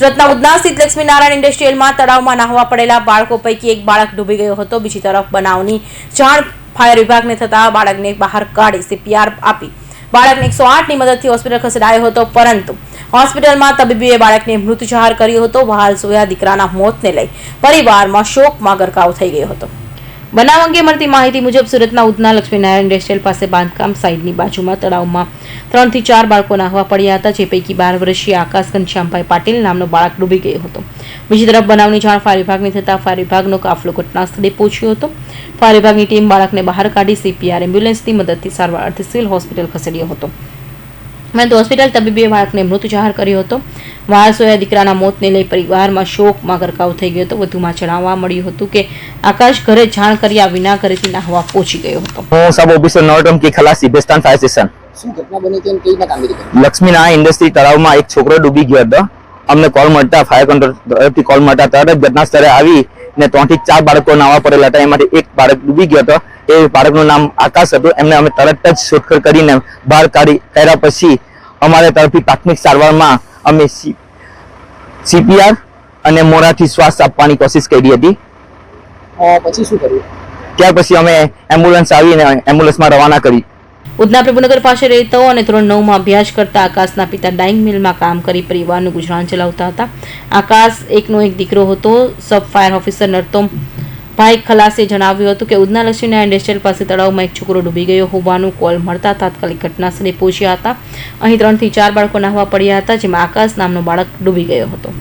સુરતના ઉદના સ્થિત લક્ષ્મીનારાયણ ઇન્ડસ્ટ્રીયલમાં તળાવમાં નાહવા પડેલા બાળકો પૈકી એક બાળક ડૂબી ગયો હતો. બીજી તરફ બનાવની જાણ ફાયર વિભાગને થતાં બાળકને બહાર કાઢી સીપીઆર આપી. બાળકને એકસો આઠની મદદથી હોસ્પિટલ ખસેડાયો હતો, પરંતુ હોસ્પિટલમાં તબીબીએ બાળકને મૃત જાહેર કર્યો હતો. વહાલ સોયા દીકરાના મોતને લઈ પરિવારમાં શોકમાં ગરકાવ થઈ ગયો હતો. બનાવ અંગે મળતી માહિતી મુજબ સુરતના ઉધના લક્ષ્મીનારાયણ ઇન્ડસ્ટ્રીયલ પાસે બાંધકામ સાઇડની બાજુમાં, તળાવમાં ત્રણથી ચાર બાળકો નાહવા પડ્યા હતા, જે પૈકી બાર વર્ષીય આકાશ ઘનશ્યામભાઈ પાટીલ નામનો બાળક ડૂબી ગયો હતો. બીજી તરફ બનાવની જાણ ફાયર વિભાગને થતાં ફાયર વિભાગનો કાફલો ઘટના સ્થળે પહોંચ્યો હતો. ફાયર વિભાગની ટીમ બાળકને બહાર કાઢી સીપીઆર એમ્બ્યુલન્સની મદદથી સારવાર અર્થે સિવિલ હોસ્પિટલ ખસેડ્યો હતો. પરંતુ હોસ્પિટલ તબીબે બાળકને મૃત જાહેર કર્યો હતો. વારસોયા દીકરાના મોતને લઈ પરિવારમાં શોકમાં ગરકાવ થઈ ગયો હતો. વધુમાં જણાવવા મળ્યું હતું કે આકાશ ઘરે જાણ કર્યા વિના ઘરેથી નાહવા પહોંચી ગયો હતો. હું સબ ઓફિસર નોટમ કે ખલાસી બેસ્તાન ફાયર સ્ટેશન. શું ઘટના બની હતી કેવી કામગીરી કરી લક્ષ્મીનારાયણ ઇન્ડસ્ટ્રી તળાવમાં એક છોકરો ડૂબી ગયો હતો. અમને કોલ મળતા ફાયર કંટ્રોલ તરફથી કોલ મળતા તરત જ ઘટના સ્થળે આવી ને ત્રણથી ચાર બાળકો નાવા પડેલા હતા. એમાંથી એક બાળક ડૂબી ગયો હતો. એ બાળકનું નામ આકાશ હતું. એમને અમે તરત જ શોધખોળ કરીને બહાર કાઢી કર્યા પછી અમારે તરફથી પ્રાથમિક સારવારમાં અમે સીપીઆર અને મોરાથી શ્વાસ આપવાની કોશિશ કરી હતી. પછી શું કર્યું? ત્યાર પછી અમે એમ્બ્યુલન્સ આવીને એમ્બ્યુલન્સમાં રવાના કરી. ઉધના પ્રભુનગર પાસે રહેતો અને ધોરણ નવમાં અભ્યાસ કરતા આકાશના પિતા ડાઇંગ મિલમાં કામ કરી પરિવારનું ગુજરાન ચલાવતા હતા. આકાશ એકનો એક દીકરો હતો સબ ફાયર ઓફિસર નરતોમ ભાઈ ખલાસે જણાવ્યું હતું કે ઉધના લક્ષ્મીના ઇન્ડસ્ટ્રીયલ પાસે તળાવમાં એક છોકરો ડૂબી ગયો હોવાનું કોલ મળતા તાત્કાલિક ઘટનાસ્થળે પહોંચ્યા હતા. અહીં ત્રણથી ચાર બાળકો નાહવા પડ્યા હતા, જેમાં આકાશ નામનો બાળક ડૂબી ગયો હતો.